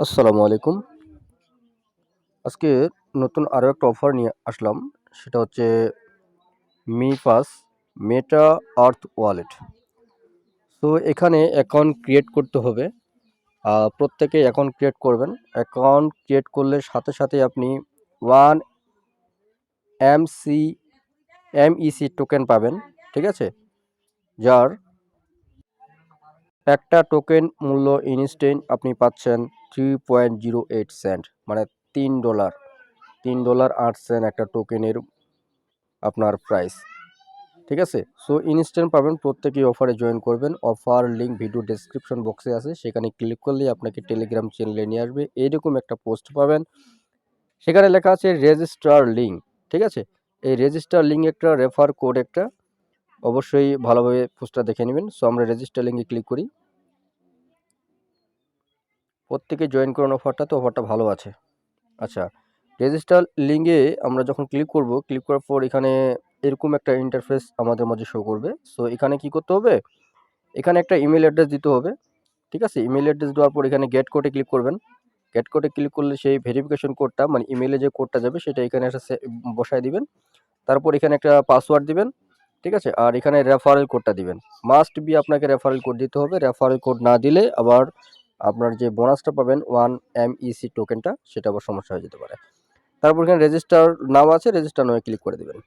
আসসালামু আলাইকুম। আজকে নতুন আরও একটা অফার নিয়ে আসলাম। সেটা হচ্ছে me pass meta earth wallet তো এখানে অ্যাকাউন্ট ক্রিয়েট করতে হবে। প্রত্যেকে অ্যাকাউন্ট ক্রিয়েট করবেন। অ্যাকাউন্ট ক্রিয়েট করলে সাথে সাথে আপনি one M C M EC token পাবেন। ঠিক আছে? যার একটা টোকেন মূল্য ইনস্ট্যান্ট আপনি পাচ্ছেন। Three point zero eight cent মানে তিন ডলার তিন ডলার আট সেন্ট একটা টোকেনের আপনার প্রাইস ঠিক আছে? সো ইনস্ট্যান্ট পাবেন প্রত্যেকেই অফারে জয়েন করবেন। অফার লিঙ্ক ভিডিও ডেসক্রিপশন বক্সে আছে, সেখানে ক্লিক করলেই আপনাকে টেলিগ্রাম চ্যানেলে নিয়ে আসবে। এইরকম একটা পোস্ট পাবেন। সেখানে লেখা আছে রেজিস্টার লিঙ্ক ঠিক আছে? এই রেজিস্টার লিঙ্ক একটা রেফার কোড একটা, অবশ্যই ভালোভাবে পোস্টটা দেখে নেবেন। সো আমরা রেজিস্টার লিঙ্কে ক্লিক করি। প্রত্যেকে জয়েন করুন অফারটা তো অফারটা ভালো আছে। আচ্ছা রেজিস্টার লিঙ্কে আমরা যখন ক্লিক করব ক্লিক করার পর এখানে এরকম একটা ইন্টারফেস আমাদের মাঝে শো করবে। সো এখানে কি করতে হবে? এখানে একটা ইমেল অ্যাড্রেস দিতে হবে, ঠিক আছে? ইমেল অ্যাড্রেস দেওয়ার পর এখানে গেট কোডে ক্লিক করবেন। গেট কোডে ক্লিক করলে সেই ভেরিফিকেশন কোডটা মানে ইমেলে যে কোডটা যাবে, সেটা এখানে একটা বসায় দিবেন। তারপর এখানে একটা পাসওয়ার্ড দিবেন, ঠিক আছে? আর এখানে রেফারেল কোডটা দিবেন। মাস্ট বি আপনাকে রেফারেল কোড দিতে হবে। রেফারেল কোড না দিলে আবার আপনার যে বোনাসটা পাবেন ওয়ান এম ইসি টোকেনটা সেটা আবার সমস্যা হয়ে যেতে পারে। তারপর এখানে রেজিস্টার নাম আছে রেজিস্টার নামে ক্লিক করে দেবেন।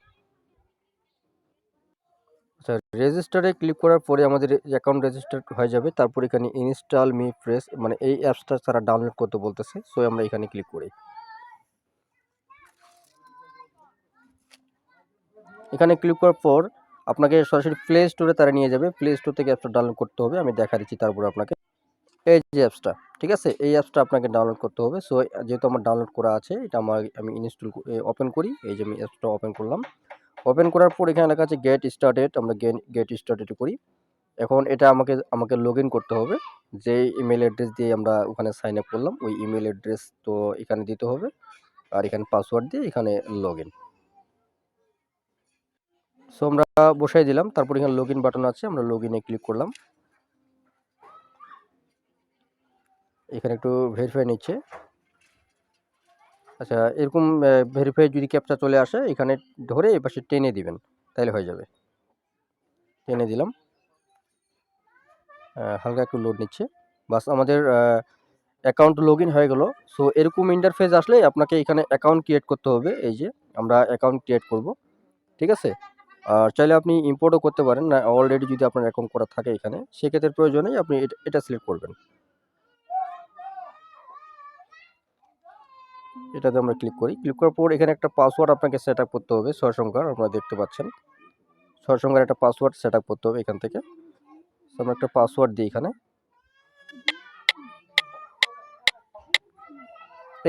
আচ্ছা রেজিস্টারে ক্লিক করার পরে আমাদের অ্যাকাউন্ট রেজিস্টার হয়ে যাবে। তারপর এখানে ইনস্টল মি প্রেস মানে এই অ্যাপসটা তারা ডাউনলোড করতে বলতেছে সো আমরা এখানে ক্লিক করি। এখানে ক্লিক করার পর আপনাকে সরাসরি প্লে স্টোরে তারা নিয়ে যাবে। প্লে স্টোর থেকে অ্যাপসটা ডাউনলোড করতে হবে, আমি দেখা দিচ্ছি, তারপর আপনাকে এই যে অ্যাপসটা ঠিক আছে? এই অ্যাপসটা আপনাকে ডাউনলোড করতে হবে। সো যেহেতু আমার ডাউনলোড করা আছে, এটা আমার আমি ইনস্টল ওপেন করি। এই যে আমি অ্যাপসটা ওপেন করলাম। ওপেন করার পর এখানে লেখা আছে গেট স্টার্টেড আমরা গেট স্টার্টেড করি। এখন এটা আমাকে আমাকে লগ করতে হবে। যে ইমেল অ্যাড্রেস দিয়ে আমরা ওখানে সাইন আপ করলাম, ওই ইমেল অ্যাড্রেস তো এখানে দিতে হবে। আর এখানে পাসওয়ার্ড দিয়ে এখানে লগ সো আমরা বসাই দিলাম। তারপর এখানে লগ বাটন আছে, আমরা লগ ক্লিক করলাম। এখানে একটু ভেরিফাই নিচ্ছে। আচ্ছা এরকম ভেরিফাই যদি ক্যাপচা চলে আসে, এখানে ধরে এই পাশে টেনে দিবেন তাহলে হয়ে যাবে। টেনে দিলাম। হালকা একটু লোড নিচ্ছে। বাস আমাদের অ্যাকাউন্ট লগ হয়ে গেল। সো এরকম ইন্টারফেস আসলে আপনাকে এখানে অ্যাকাউন্ট ক্রিয়েট করতে হবে। এই যে, আমরা অ্যাকাউন্ট ক্রিয়েট করব। ঠিক আছে? আর চাইলে আপনি ইম্পোর্টও করতে পারেন। না অলরেডি যদি আপনার অ্যাকাউন্ট করা থাকে এখানে, সেক্ষেত্রে প্রয়োজনেই আপনি এটা সিলেক্ট করবেন। এটাতে আমরা ক্লিক করি। ক্লিক করার পর এখানে একটা পাসওয়ার্ড আপনাকে সেট করতে হবে ছয় সংখ্যার, আপনারা দেখতে পাচ্ছেন। ছয় সংখ্যার একটা পাসওয়ার্ড সেট করতে হবে এখান থেকে। আমরা একটা পাসওয়ার্ড দিই এখানে।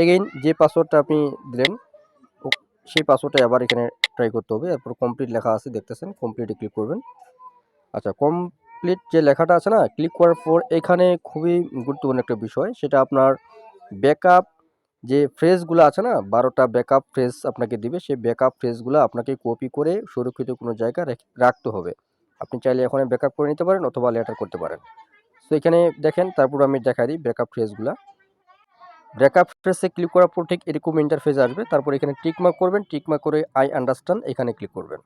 এগেইন যে পাসওয়ার্ডটা আপনি দিলেন সেই পাসওয়ার্ডটা আবার এখানে ট্রাই করতে হবে। এরপর কমপ্লিট লেখা আছে, দেখতেছেন? কমপ্লিটে ক্লিক করবেন। আচ্ছা কমপ্লিট যে লেখাটা আছে না ক্লিক করার পর এখানে খুবই গুরুত্বপূর্ণ একটা বিষয়, সেটা আপনার ব্যাকআপ যে ফ্রেজগুলো আছে না, বারোটা ব্যাকআপ ফ্রেজ আপনাকে দিবে, সেই ব্যাকআপ ফ্রেজগুলো আপনাকে কপি করে সুরক্ষিত কোনো জায়গায় রেখ- রাখতে হবে। আপনি চাইলে এখন ব্যাকআপ করে নিতে পারেন অথবা লেটার করতে পারেন। তো এখানে দেখেন, তারপর আমি দেখাই দিই ব্যাকআপ ফ্রেজগুলো ব্যাকআপ ফ্রেজে ক্লিক করার পর ঠিক এরকম ইন্টারফেস আসবে। তারপর এখানে টিকমার্ক করবেন টিকমার্ক করে আই আন্ডারস্ট্যান্ড এখানে ক্লিক করবেন।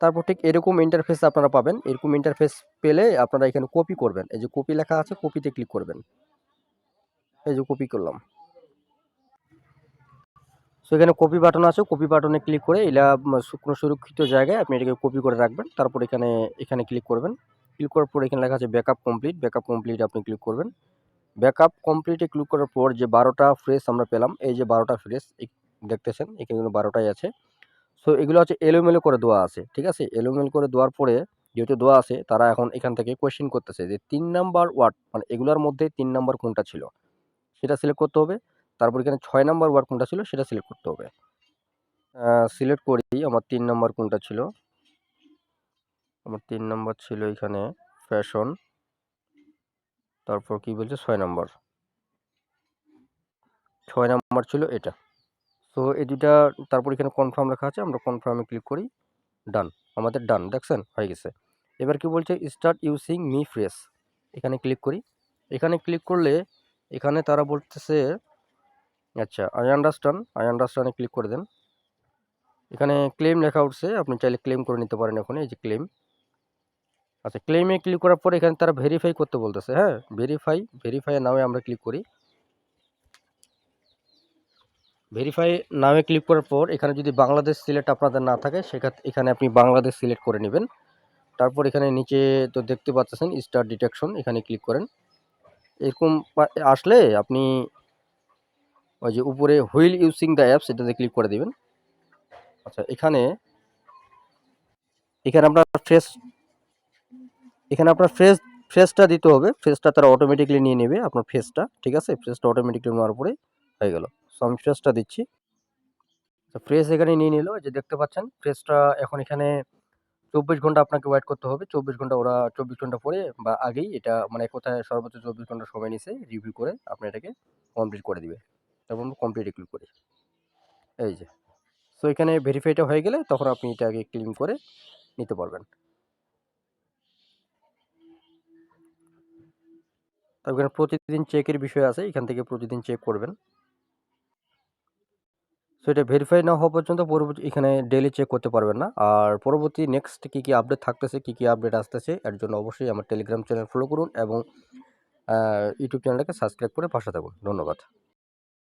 তারপর ঠিক এরকম ইন্টারফেস আপনারা পাবেন। এরকম ইন্টারফেস পেলে আপনারা এখানে কপি করবেন। এই যে কপি লেখা আছে কপিতে ক্লিক করবেন। এই যে কপি করলাম। সো এখানে কপি বাটন আছে কপি বাটনে ক্লিক করে উম, কোনো সুরক্ষিত জায়গায় আপনি এটাকে কপি করে রাখবেন। তারপর এখানে এখানে ক্লিক করবেন। ক্লিক করার পর এখানে লেখা আছে ব্যাকআপ কমপ্লিট ব্যাকআপ কমপ্লিট আপনি ক্লিক করবেন। ব্যাকআপ কমপ্লিটে ক্লিক করার পর যে বারোটা ফ্রেশ আমরা পেলাম এই যে বারোটা ফ্রেশ দেখতেছেন এখানে কিন্তু বারোটাই আছে। সো এগুলো হচ্ছে এলোমেলো করে দেওয়া আছে ঠিক আছে? এলোমেলো করে দেওয়ার পরে যেহেতু দেওয়া আছে তারা এখন এখান থেকে কোয়েশ্চেন করতেছে যে তিন নাম্বার ওয়ার্ড মানে এগুলোর মধ্যে তিন নাম্বার কোনটা ছিল? সেটা সিলেক্ট করতে হবে। তারপর এখানে ছয় নাম্বার ওয়ার্ড কোনটা ছিল সেটা সিলেক্ট করতে হবে। সিলেক্ট করি, আমার তিন নম্বর কোনটা ছিল? আমার তিন নাম্বার ছিল এখানে ফ্যাশন তারপর কি বলছে? ছয় নাম্বার ছয় নাম্বার ছিল এটা। তো এই দুটা তারপর এখানে কনফার্ম লেখা আছে, আমরা কনফার্মে ক্লিক করি ডান আমাদের ডান দেখছেন? হয়ে গেছে। এবার কি বলছে? স্টার্ট ইউজিং মি ফ্রেশ এখানে ক্লিক করি। এখানে ক্লিক করলে এখানে তারা বলতেছে আচ্ছা আই আন্ডারস্ট্যান্ড আই আন্ডারস্ট্যান্ডে ক্লিক করে দেন। এখানে ক্লেম লেখা উঠছে, আপনি চাইলে ক্লেম করে নিতে পারেন এখন এই যে ক্লেম আচ্ছা ক্লেমে ক্লিক করার পর এখানে তারা ভেরিফাই করতে বলতেছে হ্যাঁ ভেরিফাই ভেরিফাই নামে আমরা ক্লিক করি। ভেরিফাই নামে ক্লিক করার পর এখানে যদি বাংলাদেশ সিলেক্ট আপনাদের না থাকে সেক্ষেত্রে এখানে আপনি বাংলাদেশ সিলেক্ট করে নেবেন। তারপর এখানে নিচে তো দেখতে পাচ্ছেন স্টার ডিটেকশন এখানে ক্লিক করেন। এরকম আসলে আপনি ওই যে উপরে হুইল ইউজিং দ্য অ্যাপস এটাতে ক্লিক করে দেবেন। আচ্ছা এখানে এখানে আপনার ফ্রেশ এখানে আপনার ফ্রেশ ফ্রেশটা দিতে হবে। ফ্রেশটা তারা অটোমেটিকলি নিয়ে নেবে আপনার ফেসটা, ঠিক আছে? ফ্রেশটা অটোমেটিকলি নেওয়ার পরে হয়ে গেল। সো আমি ফ্রেশটা দিচ্ছি। ফ্রেশ এখানে নিয়ে নিল যে দেখতে পাচ্ছেন ফ্রেশটা এখন এখানে চব্বিশ ঘণ্টা আপনাকে ওয়েট করতে হবে। চব্বিশ ঘণ্টা ওরা চব্বিশ ঘণ্টা পরে বা আগেই এটা মানে কোথায় সর্বোচ্চ চব্বিশ ঘণ্টা সময় নিছে রিভিউ করে আপনি এটাকে কমপ্লিট করে দিবে তারপর কমপ্লিটে ক্লিক করি। এই যে। সো এখানে ভেরিফাইটা হয়ে গেলে তখন আপনি এটাকে ক্লিন করে নিতে পারবেন। তারপর প্রতিদিন চেকের বিষয় আছে, এখান থেকে প্রতিদিন চেক করবেন। সো এটা ভেরিফাই না হওয়া পর্যন্ত পরবর্তী, এখানে ডেলি চেক করতে পারবেন না। আর পরবর্তী নেক্সট কী কী আপডেট থাকতেছে, কী কী আপডেট আসতেছে, এর জন্য অবশ্যই আমার টেলিগ্রাম চ্যানেল ফলো করুন এবং ইউটিউব চ্যানেলটাকে সাবস্ক্রাইব করে পাশে থাকুন। ধন্যবাদ।